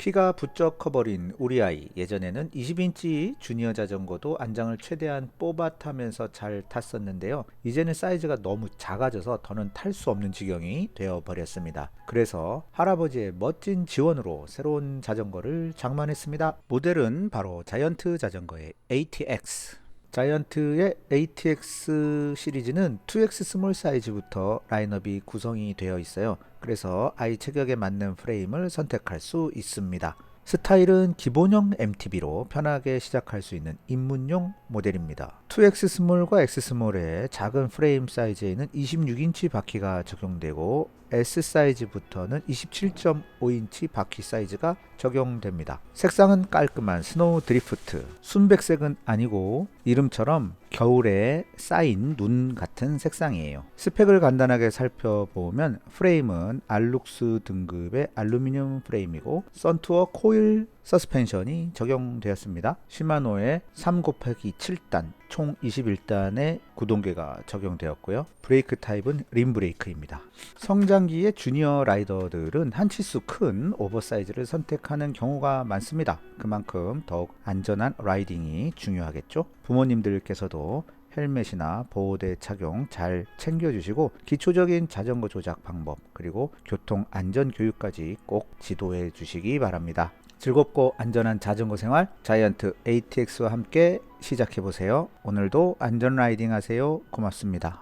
키가 부쩍 커버린 우리 아이 예전에는 20인치 주니어 자전거도 안장을 최대한 뽑아 타면서 잘 탔었는데요. 이제는 사이즈가 너무 작아져서 더는 탈 수 없는 지경이 되어 버렸습니다. 그래서 할아버지의 멋진 지원으로 새로운 자전거를 장만했습니다. 모델은 바로 자이언트 자전거의 ATX 자이언트의 ATX 시리즈는 2X 스몰 사이즈부터 라인업이 구성이 되어 있어요. 그래서 아이 체격에 맞는 프레임을 선택할 수 있습니다. 스타일은 기본형 MTB로 편하게 시작할 수 있는 입문용 모델입니다. 2X 스몰과 X 스몰의 작은 프레임 사이즈에는 26인치 바퀴가 적용되고 S 사이즈부터는 27.5인치 바퀴 사이즈가 적용됩니다. 색상은 깔끔한 스노우 드리프트, 순백색은 아니고 이름처럼 겨울에 쌓인 눈 같은 색상이에요. 스펙을 간단하게 살펴보면 프레임은 알룩스 등급의 알루미늄 프레임이고 썬투어 코일 서스펜션이 적용되었습니다. 시마노의 3 곱하기 7단 총 21단의 구동계가 적용되었고요. 브레이크 타입은 림 브레이크입니다. 성 장기의 주니어 라이더들은 한 치수 큰 오버사이즈를 선택하는 경우가 많습니다. 그만큼 더욱 안전한 라이딩이 중요하겠죠. 부모님들께서도 헬멧이나 보호대 착용 잘 챙겨주시고 기초적인 자전거 조작 방법 그리고 교통 안전 교육까지 꼭 지도해 주시기 바랍니다. 즐겁고 안전한 자전거 생활 자이언트 ATX와 함께 시작해 보세요. 오늘도 안전 라이딩 하세요. 고맙습니다.